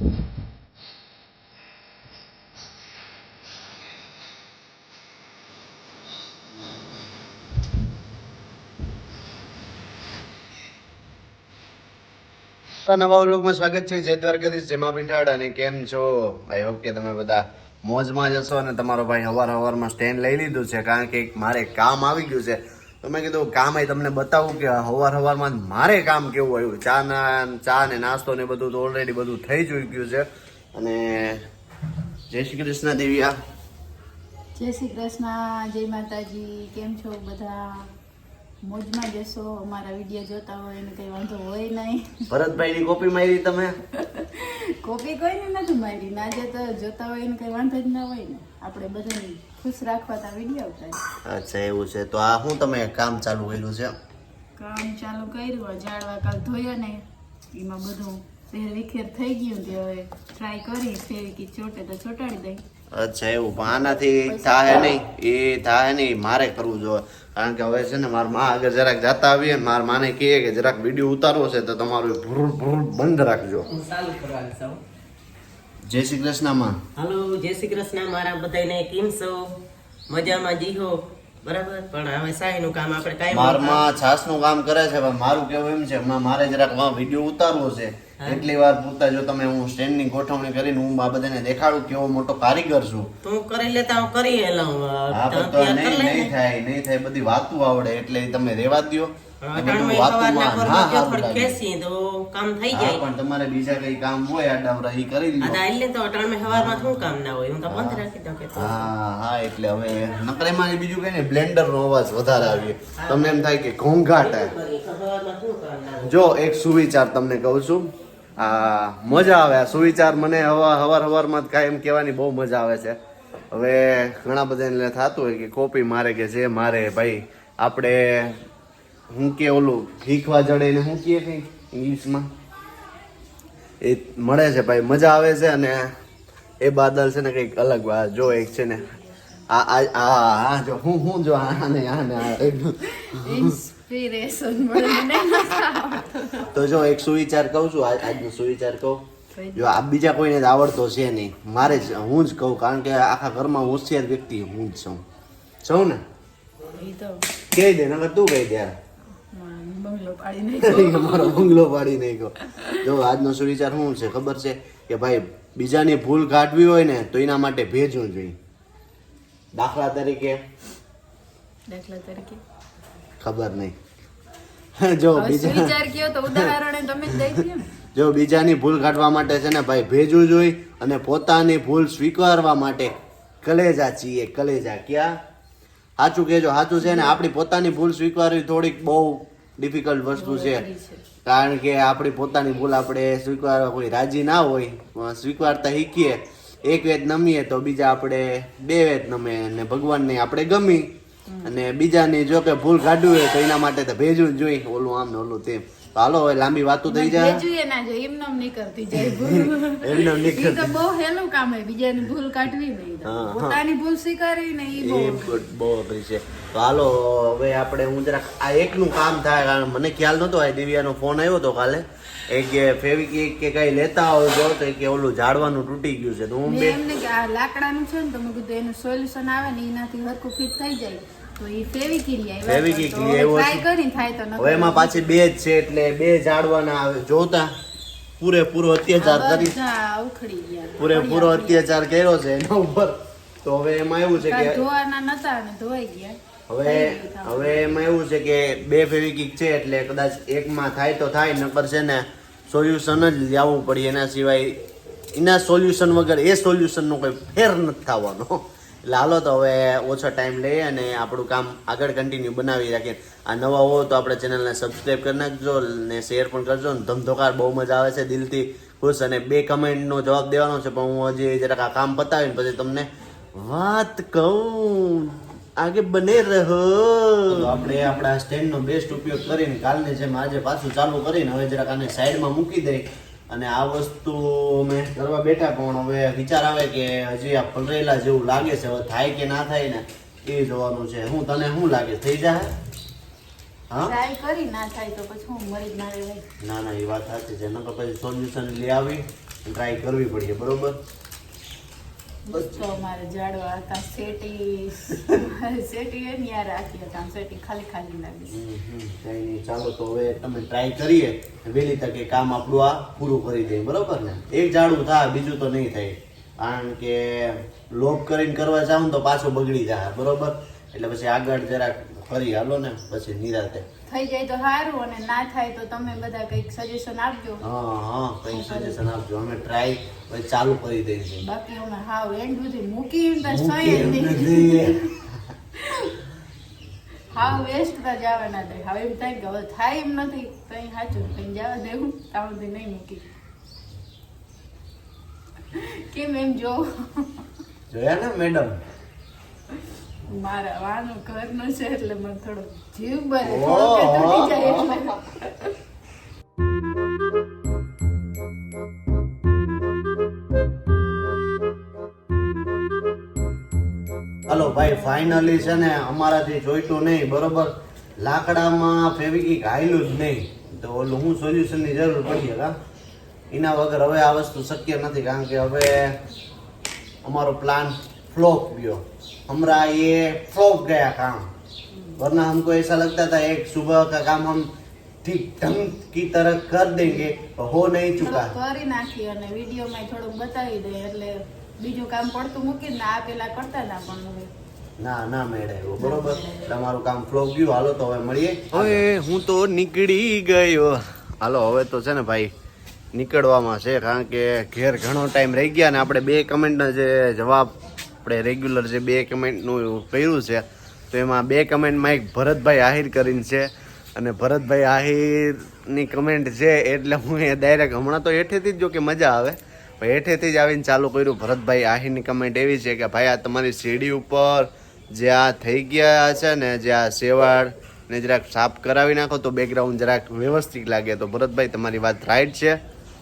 નવા વ્લોગમાં સ્વાગત છે. જય દ્વારકાધીશ જેમાં પીઠાડ અને કેમ છો? આઈ હોપ કે તમે બધા મોજમાં જશો અને તમારો ભાઈ હવાર હવારમાં સ્ટેન્ડ લઈ લીધું છે, કારણ કે મારે કામ આવી ગયું છે. તો મેં કીધું કામ એ તમને બતાવું કે હવાર હવારમાં મારે કામ કેવું આવ્યું? ચા ના ચા ને નાસ્તો ને બધું તો ઓલરેડી બધું થઈ ચૂક્યું છે. અને જય શ્રી કૃષ્ણ દેવિયા. જય શ્રી કૃષ્ણ જય માતાજી કેમ છો બધા? મોજમાં જશો અમારા વીડિયો જોતા હોય એને કઈ વાંધો હોય નહીં. ભરતભાઈની કોપી મારી તમે? કોપી કોઈને નથી મારી ના જે તો જોતા હોય એને કઈ વાંધો જ ના હોય ને. આપણે બધાને ખુશ રાખવા તા વિડિયો ઉતારી અચ્છા એવું છે. તો આ શું તમે કામ ચાલુ કર્યું છે? કામ ચાલુ કર્યું. ઝાડવા કાલ ધોયા ને એમાં બધું ફેર વિખેર થઈ ગયું તે હવે ટ્રાય કરી ફેર ચોટે તો ચોટાડી દઈ. અચ્છા એવું. પણ આનાથી થાય નહીં. એ થાય નહીં મારે કરવું જોઈએ કારણ કે હવે છે ને મારા મા આગળ જરાક જતા આવીએ ને મારા માને કહે કે જરાક વીડિયો ઉતારવો છે તો તમારું ભૂર ભૂર બંધ રાખજો. ચાલુ જય શ્રી કૃષ્ણમાં. હલો જય શ્રી કૃષ્ણ મારા બધાને કેમ છો? મજામાં જીહો બરાબર? પણ હવે સાહેબનું કામ આપણે કાંઈ મારમાં છાસનું કામ કરે છે પણ મારું કેવું એમ છે મારે જરાક વીડિયો ઉતારવો છે. એટલી વાર પૂરતા જો તમે હું સ્ટેન્ડની ગોઠવણી કરીને હું આ બધાને દેખાડું કેવો મોટો કારીગર છું. તું કરી લેતા હું કરી લઉં હા. તો નહીં નહીં થાય નહીં થાય બધી વાતું આવડે એટલે તમે રેવા દ્યો. એ બધું પણ તમારે બીજા કઈ કામ હોય આડાવરા ઈ કરી આ લ્યો તો અટાણમાં સવારમાં શું કામ ના હોય હું તો બંધ રાખી દઉં કે હા હા એટલે હવે નકરેમાં બીજું કઈ ને બ્લેન્ડર નો અવાજ વધારે આવે તમને એમ થાય કે ઘોંઘાટ જો એક સુવિચાર તમને કહું છું. આ મજા આવે આ સુવિચાર મને હવા હવાર હવારમાં કાંઈ એમ કહેવાની બહુ મજા આવે છે. હવે ઘણા બધાને થતું હોય કે કોપી મારે કે જે મારે ભાઈ આપણે હું કે ઓલું શીખવા જડે ને હું કે કઈ ઇંગ્લિશમાં? એ મળે છે ભાઈ મજા આવે છે અને એ બાદલ છે ને કંઈક અલગ જો એક છે ને આ આ આ જો હું હું જો આ ને આ ને ઇન્સ્પિરેશન. તો જો એક સુવિચાર કહું છું આજ- આજનો સુવિચાર કહું. જો આ બીજા કોઈને જ આવડતો છે નહીં. મારે જ હું જ કહું કારણ કે આખા ઘરમાં હોશિયાર વ્યક્તિ હું જ છું. છું ને? કહી દે નગર તું કહી દે. યાર. બંગલો પાડી નાખ્યો. અમારો બંગલો પાડી નાખ્યો. જો આજનો સુવિચાર શું છે ખબર છે? કે ભાઈ બીજાની ભૂલ કાઢવી હોય ને તો એના માટે ભેજવું જોઈએ. દાખલા તરીકે. દાખલા તરીકે. ખબર નહીં. જો બીજા વિચાર કયો તો ઉદાહરણ તમે જ દઈ દો જો બીજાની ભૂલ કાઢવા માટે છે ને ભાઈ ભેજવું જોઈએ અને પોતાની ભૂલ સ્વીકારવા માટે કલેજા છીએ. કલેજા ક્યાં? સાચું કહેજો સાચું છે ને આપણી પોતાની ભૂલ સ્વીકારવી થોડીક બહુ ડિફિકલ્ટ વસ્તુ છે. કારણ કે આપણી પોતાની ભૂલ આપણે સ્વીકારવા કોઈ રાજી ના હોય સ્વીકારતા શીખીએ. એક વેદ નમીએ તો બીજા આપણે બે વેદ નમે અને ભગવાનને આપણે ગમી. અને બીજાની જો કે ભૂલ કાઢવી હોય તો એના માટે તો ભેજવું જ જોઈએ. ઓલું આમ ને ઓલું તેમ. હાલો હવે લાંબી વાતો થઈ જાય. જોઈએ ના જોઈએ એમ નામ નહીં કરતી જાય એમ નહીં કરતી તો બહુ હેલું કામ હે બીજાની ભૂલ કાઢવી નહીં. પોતાની ભૂલ સ્વીકારવી ને એ બહુ બહુ અઘરી છે. તો હાલો હવે આપણે હું જરાક આ એકનું કામ થાય કારણ મને ખ્યાલ નતો આ દિવ્યાનો ફોન આવ્યો તો કાલે. એ કે ફેવિક કે કઈ લેતા આવજો તો કે ઓલું ઝાડવાનું તૂટી ગયું છે. તો હું એમને કે આ લાકડાનું છે ને તો મેં કીધું એનું સોલ્યુશન આવે ને એનાથી હરખું ફિટ થઈ જાય. હવે એમાં પાછી બે જ છે એટલે બે ઝાડવાના આવે. જોતા. પૂરેપૂરો અત્યાચાર કરી. ઉખડી ગયા. પૂરેપૂરો અત્યાચાર કર્યો છે એના ઉપર. તો હવે એમાં એવું છે કે ધોવાના નતા અને ધોવાઈ ગયા. હવે હવે એમાં એવું છે કે બે ફેવિકિક છે એટલે કદાચ એકમાં થાય તો થાય નકર છે ને સોલ્યુશન જ લાવવું પડે એના સિવાય. એના સોલ્યુશન વગર એ સોલ્યુશનનો કોઈ ફેર નથી થવાનો. હાલો તો હવે ઓછો ટાઈમ લઈએ અને આપણું કામ આગળ કન્ટિન્યુ બનાવી રાખીએ. આ નવા હો તો આપણે ચેનલને સબસ્ક્રાઈબ કરી નાખજો ને શેર પણ કરજો ને ધમધોકાર બહુ મજા આવે છે દિલથી ખુશ અને બે કમેન્ટનો જવાબ દેવાનો છે, પણ હું હજી જરાક આ કામ પતાવીને પછી તમને વાત કહું. આગે બને રહો. આપણે આપણા સ્ટેન્ડનો બેસ્ટ ઉપયોગ કરીને કાલની જેમ આજે પાછું ચાલુ કરીને હવે જરાક આને સાઈડમાં મૂકી દઈ અને આ વસ્તુ અમે કરવા બેઠા પણ હવે વિચાર આવે કે હજી આ પલરેલા જેવું લાગે છે હવે થાય કે ના થાય ને એ જોવાનું છે. હું તને શું લાગે? થઈ જાય હા? ટ્રાય કરી ના થાય તો પછી હું મરી ના ના ના એ વાત સાચી છે. નકર પછી સોલ્યુશન લઈ આવી ટ્રાય કરવી પડીએ બરોબર? તો અમારે જાડવા ચાલો તો હવે તમે ટ્રાય કરીએ. વહેલી તકે કામ આપણું આ પૂરું કરી દઈએ બરોબર ને? એક ઝાડું થાય, બીજું તો નહીં થાય. કારણ કે લોભ કરીને કરવા જાવ તો પાછો બગડી જાય, બરોબર? એટલે પછી આગળ જરાક ફરી હાલો ને, પછી નિરાતે. થઈ જાય તો સારું અને ના થાય તો તમે બધા કંઈક સજેશન આપજો. હા હા કઈ સજેશન આપજો. અમે ટ્રાય ચાલુ કરી દઈશું. બાકી અમે હાવ એન્ડ સુધી મૂકી તો નથી. હાવ વેસ્ટ તો જવાના દે હવે એમ થાય કે હવે થાય એમ નથી. કઈ સાચું કઈ જવા દેવું. ત્યાં સુધી નહીં મૂકી. કેમ એમ જો જોયા ને મેડમ? હલો ભાઈ ફાઇનલી છે ને અમારાથી જોઈતું નહીં બરોબર? લાકડામાં ફેવિકી હાયલું જ નહીં. તો ઓલું હું સોલ્યુશનની જરૂર પડી હા? એના વગર હવે આ વસ્તુ શક્ય નથી કારણ કે હવે અમારો પ્લાન ફ્લોપ ગયો. हमरा ये फ्लॉप गया काम वरना हमको ऐसा लगता था एक सुबह का काम हम ठीक ढंग की तरह कर देंगे तो हो नहीं चुका થોડુંક કરી નાખી અને વિડીયોમાં થોડુંક બતાવી દે એટલે બીજું કામ પડતું મૂકીને આ પેલા કરતા હતા પણ હવે ના ના મેળે એવું બરોબર તમારું કામ ફ્લોપ ગયું હાલો તો હવે મળીએ હવે હું તો નીકળી ગયો હાલો હવે તો છે ને ભાઈ નીકળવામાં છે કારણ કે ઘેર ઘણો ટાઈમ રહી ગયા ને આપણે બે કમેન્ટના જે જવાબ આપણે રેગ્યુલર જે બે કમેન્ટનું કર્યું છે, તો એમાં બે કમેન્ટમાં એક ભરતભાઈ આહિર કરીને છે. અને ભરતભાઈ આહિરની કમેન્ટ છે એટલે હું એ ડાયરેક્ટ હમણાં તો હેઠેથી જ જો કે મજા આવે. હેઠેથી જ આવીને ચાલુ કર્યું. ભરતભાઈ આહિરની કમેન્ટ એવી છે કે ભાઈ આ તમારી સીડી ઉપર જે આ થઈ ગયા છે ને, જે આ સેવાળ ને જરાક સાફ કરાવી નાખો તો બેકગ્રાઉન્ડ જરાક વ્યવસ્થિત લાગે. તો ભરતભાઈ, તમારી વાત રાઈટ છે.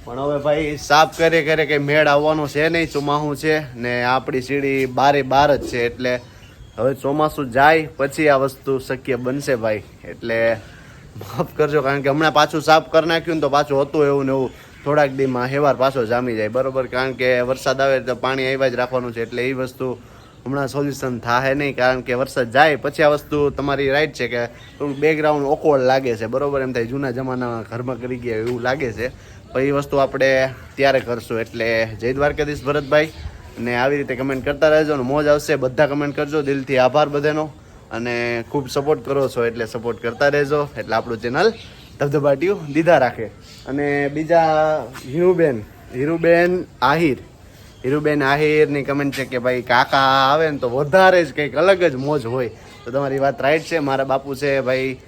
પણ હવે ભાઈ સાફ કરે કરે કે મેળ આવવાનો છે નહીં ચોમાસું છે ને આપણી સીડી બારે બાર જ છે એટલે હવે ચોમાસું જાય પછી આ વસ્તુ શક્ય બનશે ભાઈ. એટલે માફ કરજો, કારણ કે હમણાં પાછું સાફ કરી નાખ્યું ને તો પાછું હતું એવું ને એવું. થોડાક દીમાં હેવાર પાછો જામી જાય. બરોબર, કારણ કે વરસાદ આવે તો પાણી આવ્યા જ રાખવાનું છે એટલે એ વસ્તુ હમણાં સોલ્યુશન થાય નહીં, કારણ કે વરસાદ જાય પછી આ વસ્તુ તમારી રાઈટ છે કે થોડું બેકગ્રાઉન્ડ ઓકવર્ડ લાગે છે. બરોબર, એમ થાય જૂના જમાનામાં ઘરમાં કરી ગયા એવું લાગે છે. પણ એ વસ્તુ આપણે ત્યારે કરશું. એટલે જય દ્વારકાધીશ ભરતભાઈ. ને આવી રીતે કમેન્ટ કરતા રહેજો ને મોજ આવશે. બધા કમેન્ટ કરજો. દિલથી આભાર બધાનો. અને ખૂબ સપોર્ટ કરો છો એટલે સપોર્ટ કરતા રહેજો. એટલે આપણું ચેનલ ધબધબાટીયું દીધા રાખે. અને બીજા હીરુબેન હીરુબેન આહિર. હીરુબેન આહિરની કમેન્ટ છે કે ભાઈ કાકા આવે ને તો વધારે જ કંઈક અલગ જ મોજ હોય. તો તમારી વાત રાઈટ છે. મારા બાપુ છે ભાઈ,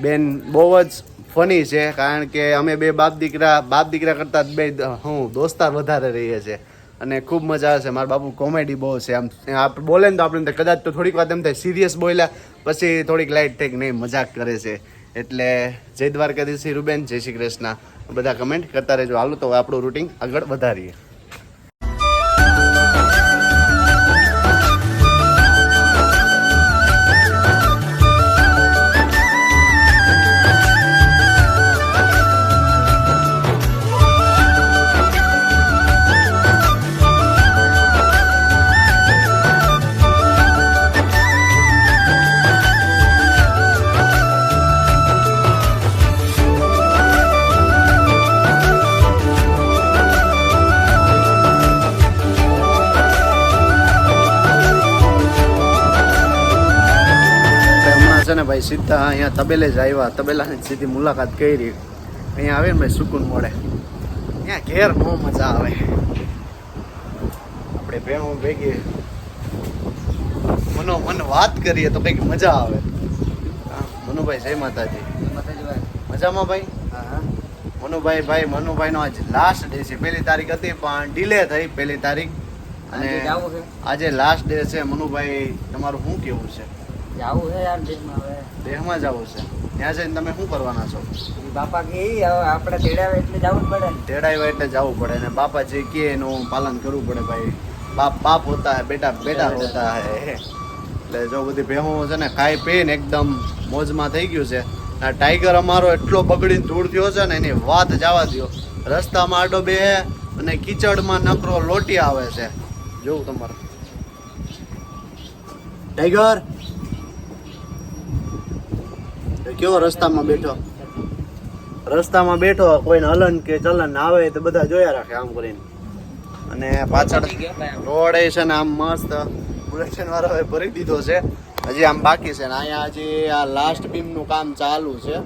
બેન બહુ જ ફની છે, કારણ કે અમે બે બાપ દીકરા બાપ દીકરા કરતાં બે હું દોસ્તાર વધારે રહીએ છીએ. અને ખૂબ મજા આવે છે. મારા બાપુ કોમેડી બહુ છે. આમ આપણે બોલે ને તો આપણે કદાચ તો થોડીક વાત એમ થાય સિરિયસ બોલ્યા, પછી થોડીક લાઇટ થઈ નહીં મજાક કરે છે. એટલે જય દ્વારકાધીશ રૂબેન, જય શ્રી કૃષ્ણ. બધા કમેન્ટ કરતા રહેજો. હાલો તો આપણું રૂટિંગ આગળ વધારીએ. સીધા અહીંયા તબેલે જ આવ્યા. તબેલાની સીધી મુલાકાત કરી. અહીંયા આવે ને ભાઈ સુકૂન મળે. અહીંયા ઘેર બહુ મજા આવે. આપણે ભેણો ભેગી મનો મન વાત કરીએ તો કંઈક મજા આવે. મનુભાઈ જય માતાજી. મજામાં ભાઈ? મનુભાઈ ભાઈ મનુભાઈનો આજ લાસ્ટ ડે છે. પહેલી તારીખ હતી પણ ડીલે થઈ પહેલી તારીખ. અને? આજે લાસ્ટ ડે છે. મનુભાઈ તમારું શું કેવું છે? જાવું છે યાર દેહમાં હવે. દેહમાં જવું છે. ત્યાં જઈને તમે શું કરવાના છો? બાપા કે હવે આપણે તેડાવે એટલે જવું પડે. ને તેડાવે એટલે જવું પડે ને બાપા જે કહે એનું પાલન કરવું પડે ભાઈ. બાપ બાપ હોતા હે બેટા બેટા હોતા હે. એટલે જો બધી ભેહું છે ને ખાઈ પીને એકદમ મોજમાં થઈ ગયું છે. આ ટાઈગર અમારો એટલો બગડીને ધૂળ થયો છે ને એની વાત જવા દ્યો. રસ્તામાં આડો બે અને કીચડમાં નકરો લોટી આવે છે. જોવું તમારે. ટાઈગર એ કેવો રસ્તામાં બેઠો? રસ્તામાં બેઠો, કોઈને હલન કે ચલન આવે તો બધા જોયા રાખે આમ કરીને. અને પાછળ રોડ છે ને આમ મસ્ત. બુલેટિન વાળાએ ભરી દીધો છે. હજી આમ બાકી છે ને અહીંયા હજી આ લાસ્ટ બીમનું કામ ચાલુ છે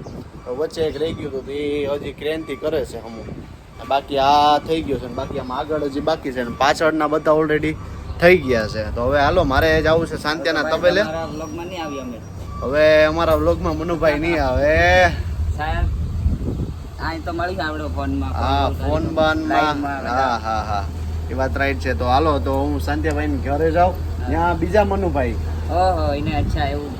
વચ્ચે એક રહી ગયું હતું એ હજી ક્રેનથી કરે છે અમુક બાકી આ થઈ ગયું છે ને બાકી આમ આગળ હજી બાકી છે ને પાછળના બધા ઓલરેડી થઈ ગયા છે. તો હવે હાલો, મારે જવું છે શાંતિના તબેલે. અમારા નહીં આવી અમે. હવે અમારા વ્લોગમાં મનુભાઈ નહીં આવે. સાહેબ આ તો મળી આવડો ફોનમાં. હા ફોન બાનમાં. હા હા હા. એ વાત રાઈટ છે. તો હાલો તો હું શાંતિભાઈ ઘરે જાઉં. ત્યાં બીજા મનુભાઈ. ઓહો એને અચ્છા એવું.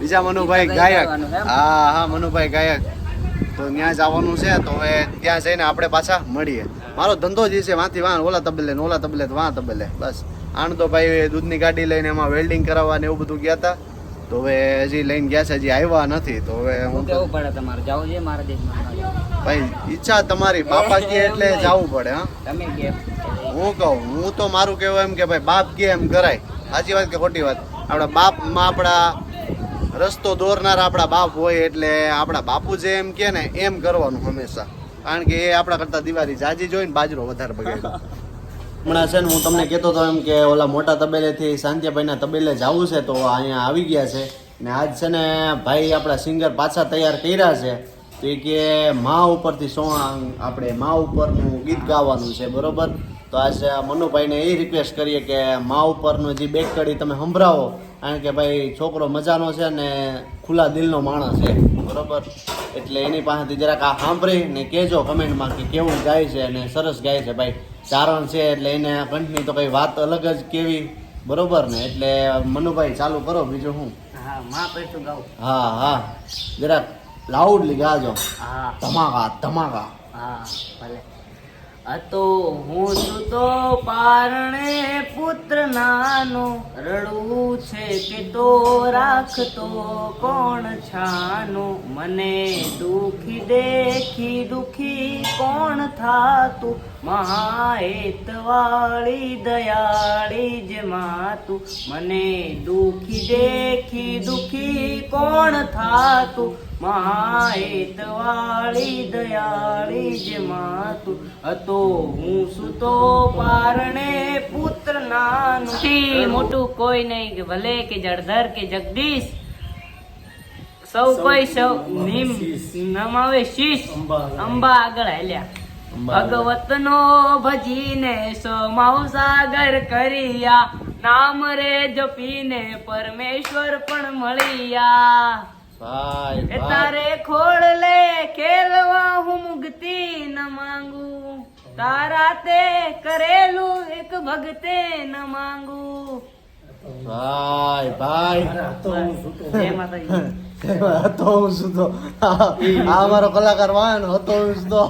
બીજા મનુભાઈ ગાયક. હા હા મનુભાઈ ગાયક. તો ત્યાં જવાનું છે તો હવે ત્યાં જઈને આપણે પાછા મળીએ. મારો ધંધો જે છે વાંથી વાં ઓલા તબલે ઓલા તબલે વાં તબેલે. બસ. આણ તો ભાઈ દૂધની ગાડી લઈને એમાં વેલ્ડિંગ કરાવવા ને એવું બધું ગયા હતા. તો હવે હજી લઈને ગયા છે હજી આવ્યા નથી તો હવે હું કેવું પડે તમારે? જવું છે મારા દેશમાં ભાઈ ઈચ્છા તમારી બાપા કે એટલે જવું પડે હા. તમે કે હું કહું હું તો મારું કહેવું એમ કે ભાઈ બાપ કે એમ કરાય. સાચી વાત કે ખોટી વાત? આપણા બાપમાં આપણા રસ્તો દોરનાર આપણા બાપ હોય એટલે આપણા બાપુ જે એમ કે ને એમ કરવાનું હંમેશા. કારણ કે એ આપણા કરતા દિવાળી જાજી જોઈને બાજરો વધારે બગાડ્યો. હમણાં છે ને હું તમને કહેતો હતો એમ કે ઓલા મોટા તબેલેથી શાંતિભાઈના તબેલે જવું છે તો અહીંયા આવી ગયા છે. ને આજ છે ને ભાઈ આપણા સિંગર પાછા તૈયાર કર્યા છે. તો એ કે મા ઉપરથી સોંગ, આપણે મા ઉપરનું ગીત ગાવાનું છે, બરોબર? તો આજે મનુભાઈને એ રિક્વેસ્ટ કરીએ કે મા ઉપરનું જે બેક કડી તમે સંભળાવો. કારણ કે ભાઈ છોકરો મજાનો છે ને ખુલ્લા દિલનો માણસ છે, બરોબર? એટલે એની પાસેથી જરાક આ સાંભળી ને કહેજો કમેન્ટમાં કે કેવું ગાય છે અને સરસ ગાય છે ભાઈ. ચારણ છે એટલે એને કંઠની તો કઈ વાત અલગ જ કેવી? બરોબર ને? એટલે મનુભાઈ ચાલુ કરો બીજું હા? હા હા જરાક લાઉડલી ગાજો. હા. ધમાકા ધમાકા. હા ભલે. તો હું છું તો પારણે પુત્ર નાનો રડવું છે કે તો રાખતો કોણ છાનો? મને દુખી દેખી દુખી કોણ થાતું? મહાએત વાળી દયાળી જ માતું. મને દુખી દેખી દુખી કોણ થાતું? મહાએત વાળી દયાળી જ માતું હતો હું સુતો પારણે પુત્ર નાનું મોટું કોઈ નહીં કે ભલે કે જળધર કે જગદીશ. સૌ કોઈ સૌ નિમ નમાવે શીશ અંબા આગળ હાલ્યા. ભગવત નો ભજીને સો સાગર કરિયા. નામ રે જપીને પરમેશ્વર પણ મળ્યા. ભાઈ એ તારે ખોળ લે ખેલવા હું મુક્તિ ન માંગુ. તારા તે કરેલું એક ભગતે ન માંગુ. ભાઈ ભાઈ. જય માતાજી. હતો હું સુધો આ અમારો કલાકાર વાહન હતો હું સુધો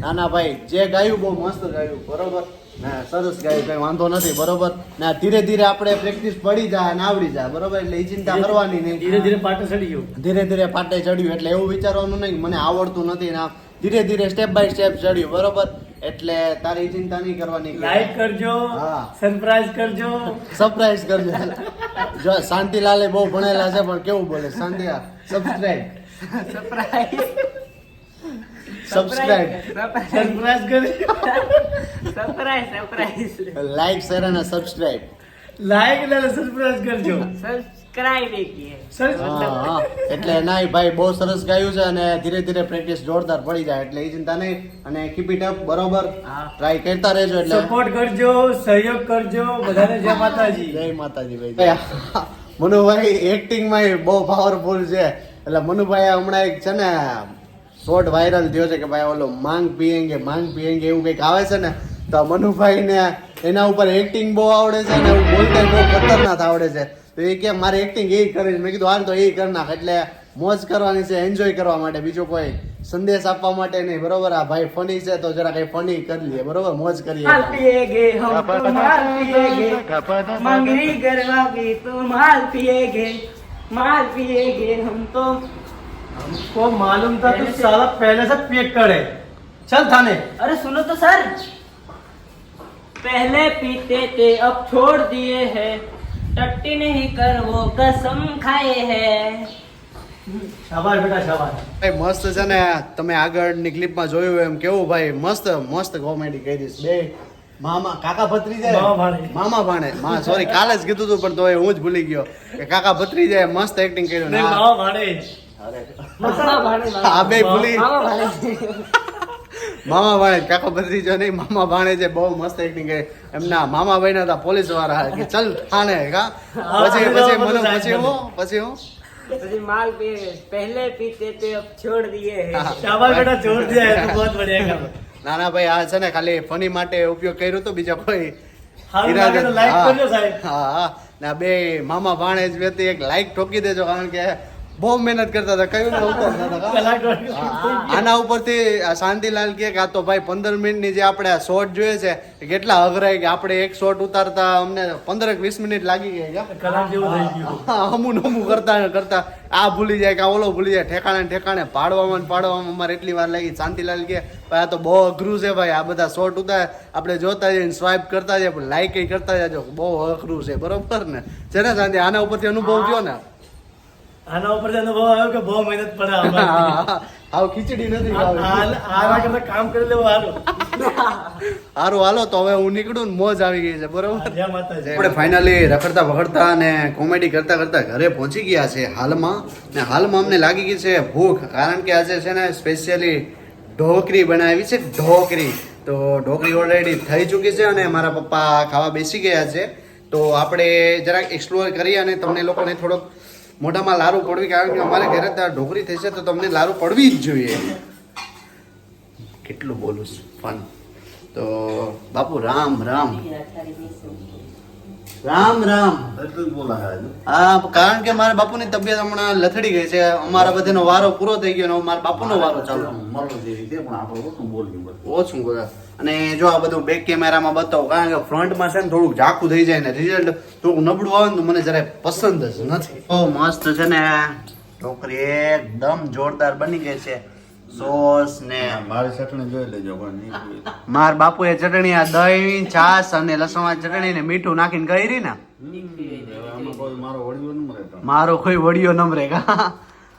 ના ના ભાઈ જે ગાયું બહુ મસ્ત ગાયું બરોબર? ને સરસ ગાય કઈ વાંધો નથી બરોબર? ને ધીરે ધીરે આપણે પ્રેક્ટિસ પડી જાય અને આવડી જાય બરોબર? એટલે એ ચિંતા કરવાની નહીં. ધીરે ધીરે પાટે ચડી ગયું. ધીરે ધીરે પાટે ચડ્યું એટલે એવું વિચારવાનું નહીં મને આવડતું નથી ને ધીરે ધીરે સ્ટેપ બાય સ્ટેપ ચડ્યું બરોબર? એટલે તારી ચિંતા નહીં કરવાની લાઈક કરજો હા. સરપ્રાઈઝ કરજો. સરપ્રાઈઝ કરજો. જો શાંતિલાલે બહુ ભણેલા છે પણ કેવું બોલે? શાંતિ સબસ્ક્રાઇબ સબસ્ક્રાઇબ સરપ્રાઈઝ કરી. સરપ્રાઈઝ સરપ્રાઈઝ લાઈક શેર અને સબસ્ક્રાઇબ લાઈક એટલે સરપ્રાઈઝ કરજો. એટલે ના ભાઈ બહુ સરસ ગાયું છે અને ધીરે ધીરે પ્રેક્ટિસ જોરદાર પડી જાય. એટલે એ ચિંતા નહીં. અને કીપ ઇટ અપ બરોબર. ટ્રાય કરતા રહેજો એટલે. સપોર્ટ કરજો સહયોગ કરજો. બધાને જય માતાજી. જય માતાજી ભાઈ મનુભાઈ એક્ટિંગમાં બહુ પાવરફુલ છે. એટલે મનુભાઈ હમણાં એક છે ને શોર્ટ વાયરલ થયો છે કે ભાઈ ઓલો માંગ પીએંગે માંગ પીએંગે એવું કંઈક આવે છે ને તો મનુભાઈને એના ઉપર એક્ટિંગ બહુ આવડે છે અને બોલતા બહુ ખતરનાક આવડે છે. તો એ કે મારે એક્ટિંગ એ કરે મેં કીધું હાલ તો એ કરી નાખ. એટલે મોજ કરવાની છે એન્જોય કરવા માટે. બીજો કોઈ સંદેશ આપવા માટે નહીં બરોબર? આ ભાઈ ફની છે તો જરા કઈ ફની કરી લઈએ બરોબર? મોજ કરીએ. માલ પીએ ગે हमको मालूम था तू साला पहले से पेक करे चल थाने अरे सुनो तो सर पहले पीते थे अब छोड़ दिए हैं टट्टी नहीं कर वो कसम खाए हैं शाबाश बेटा शाबाश ભાઈ મસ્ત છે ને તમે આગળની ક્લિપમાં જોયું એમ કેવું ભાઈ મસ્ત મસ્ત કોમેડી કરી દઈશ બે મામા કાકા ભત્રીજા મામા ભાણેજ. મામા ભાણે માં સોરી કાલે જ કીધું હતું પણ તોય હું જ ભૂલી ગયો કે કાકા ભત્રીજાએ મસ્ત એક્ટિંગ કર્યું ને नहीं આ- मामा भाड़े मामा भाणे આ બે ભૂલી मामा भाणे મામા ભાણે કાકા ભત્રીજો નહીં મામા ભાણે છે બહુ મસ્ત એક્ટિંગ કરી એમના મામા ભાઈ હતા પોલીસ વાળા કે ચલ થાને કા પછી પછી મને પછી હું પછી હું પછી माल पे पहले पीते थे अब छोड़ दिए हैं હા. शाबाश बेटा छोड़ दिया है तो बहुत बढ़िया काम ના ના ભાઈ આ છે ને ખાલી ફની માટે ઉપયોગ કર્યો તો બીજા કોઈ હારું ઈરાદે- લાગે તો like હા. કરજો સાહેબ. હા હા ના બે મામા ભાણેજ વ્યક્તિ એક લાઈક ઠોકી દેજો કારણ કે બહુ મહેનત કરતા હતા. કયું ને આના ઉપરથી શાંતિલાલ કે કે આ તો ભાઈ પંદર મિનિટની જે આપણે આ શોર્ટ જોઈએ છે કેટલા અઘરાય કે આપણે એક શોર્ટ ઉતારતા અમને પંદર વીસ મિનિટ લાગી ગઈ અમુન ગયું. હા, અમુક કરતા કરતા. આ ભૂલી જાય કે આ ઓલો ભૂલી જાય. ઠેકાણે ઠેકાણે પાડવામાં પાડવામાં અમારે એટલી વાર લાગી. શાંતિલાલ કે ભાઈ આ તો બહુ અઘરું છે ભાઈ. આ બધા શોર્ટ ઉતાર. આપણે જોતા જઈએ સ્વાઇપ કરતા જઈએ પણ લાઈક કરતા જજો. બહુ અઘરું છે. બરોબર ને? છે ને શાંતિ. આના ઉપરથી અનુભવ થયો ને? આના ઉપર અનુભવ આવ્યો કે બહુ મહેનત પડે આવ ખીચડી નથી આ- આના કરતા કામ કરી લેવું સારું હારું હાલો તો હવે હું નીકળું ને મોજ આવી ગઈ છે બરોબર? આપણે ફાઇનલી રખડતા વખડતા અને કોમેડી કરતા કરતા ઘરે પહોંચી ગયા છે હાલમાં. ને હાલમાં અમને લાગી ગઈ છે ભૂખ કારણ કે આજે છે ને સ્પેશિયલી ઢોકરી બનાવી છે ઢોકરી. તો ઢોકરી ઓલરેડી થઈ ચૂકી છે અને મારા પપ્પા ખાવા બેસી ગયા છે. તો આપણે જરાક એક્સપ્લોર કરીએ અને તમને લોકોને થોડોક મોઢામાં લારું પડવી, કારણ કે અમારે ઘરે ત્યાં ઢોકરી થઈ છે, તો તમને લારું પડવી જ જોઈએ. કેટલું બોલું છું ફન તો બાપુ, રામ રામ. રામ રામ. હા કારણ કે મારા બાપુની તબિયત હમણાં લથડી ગઈ છે. અમારા બધાનો વારો પૂરો થઈ ગયો મારા બાપુનો વારો ચાલુ ઓછું બોલે. અને જો આ બધું બેક કેમેરામાં બતાવો કારણ કે ફ્રન્ટમાં છે ને થોડુંક ઝાખું થઈ જાય ને રિઝલ્ટ થોડુંક નબળું આવે ને મને જરાય પસંદ જ નથી. બહુ મસ્ત છે ને. ઢોકરી એકદમ જોરદાર બની ગઈ છે. સોસ ને મારી ચટણી જોઈ લેજો પણ માર બાપુએ ચટણી આ દહીં છાસ અને લસણ ચટણી ને મીઠું નાખીને કરી ને? હવે મારો કોઈ વડીયો નમ રે કા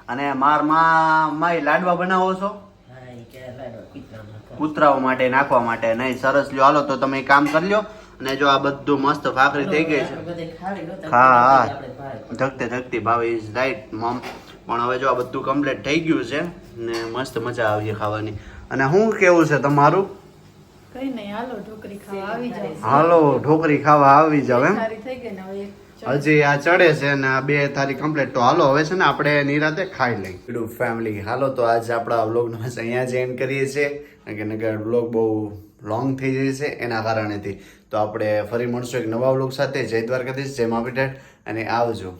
અને માર મા માય લાડવા બનાવો છો? કૂતરાઓ માટે નાખવા માટે નહીં સરસ લ્યો. હાલો તો તમે કામ કરી લ્યો. અને જો આ બધું મસ્ત ભાખરી થઈ ગઈ છે. હા હા. ધકતે ધકતી ભાવે ઇઝ રાઈટ મમ. પણ હવે જો આ બધું કમ્પ્લીટ થઈ ગયું છે ને મસ્ત મજા આવી ખાવાની. અને શું કેવું છે તમારું? કઈ નહીં હાલો ઢોકરી ખાવા આવી જાવ હાલો ઢોકરી ખાવા આવી જાવ એમ? થઈ ગઈ ને હવે હજી આ ચડે છે ને આ બે તારીખ કમ્પ્લીટ તો હાલો હવે છે ને આપણે નિરાતે ખાઈ લઈ. બીડું ફેમિલી હાલો તો આજે આપણા વ્લોગનો અહીંયા જ એન્ડ કરીએ છીએ. કારણ કે નગર વ્લોગ બહુ લોંગ થઈ જાય છે એના કારણેથી. તો આપણે ફરી મળશું એક નવા વ્લોગ સાથે. જય દ્વારકાધીશ જય માપીટેટ અને આવજો.